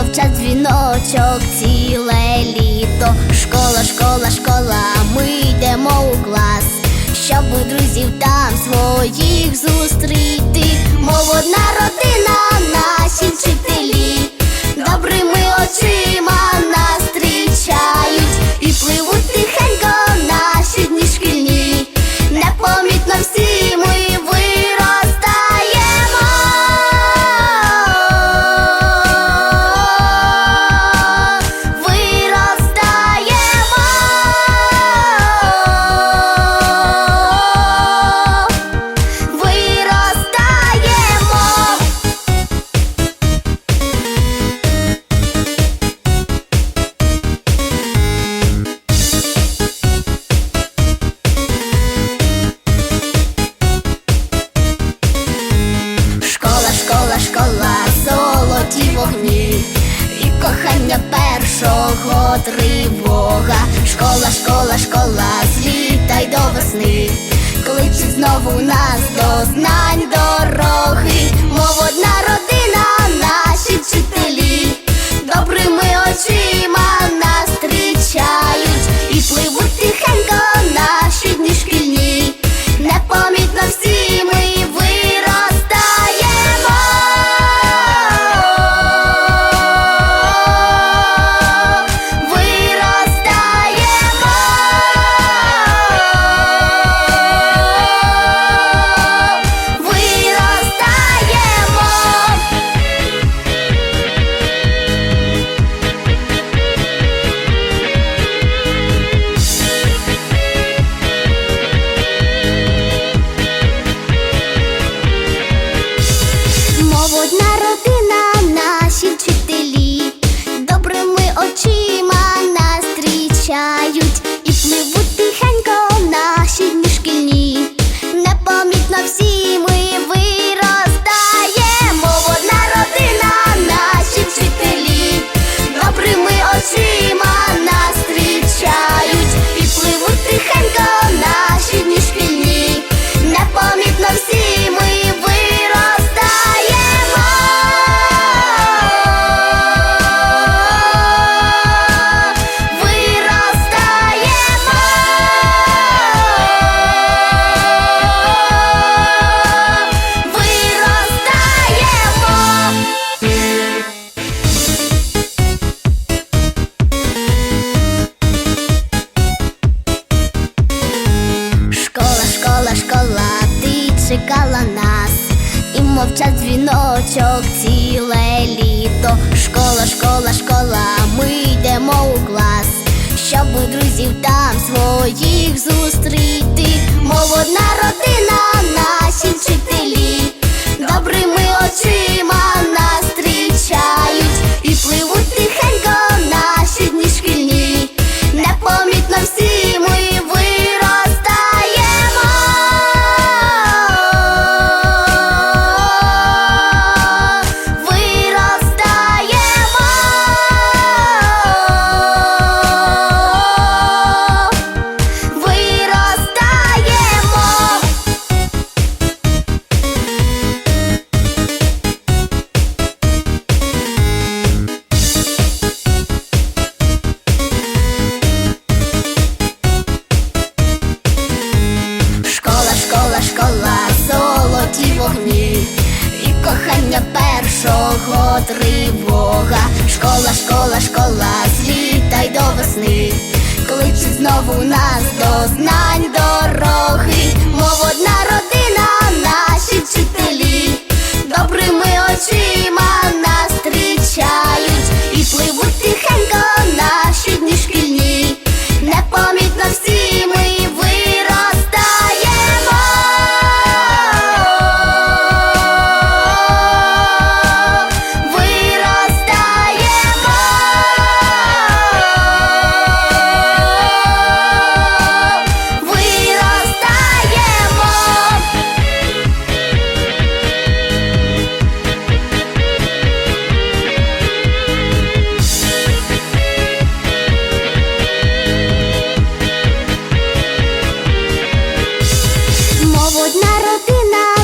мовчать дзвіночок, ціле літо. Школа, школа, школа, ми йдемо у клас, щоб у друзів там своїх зустріти, мов одна тривога, школа, школа, школа, злітай до весни, кличе знову нас до знань дороги. çok тривога, школа, школа, школа, злітай до весни, кличе знову нас до знань. до одна родина.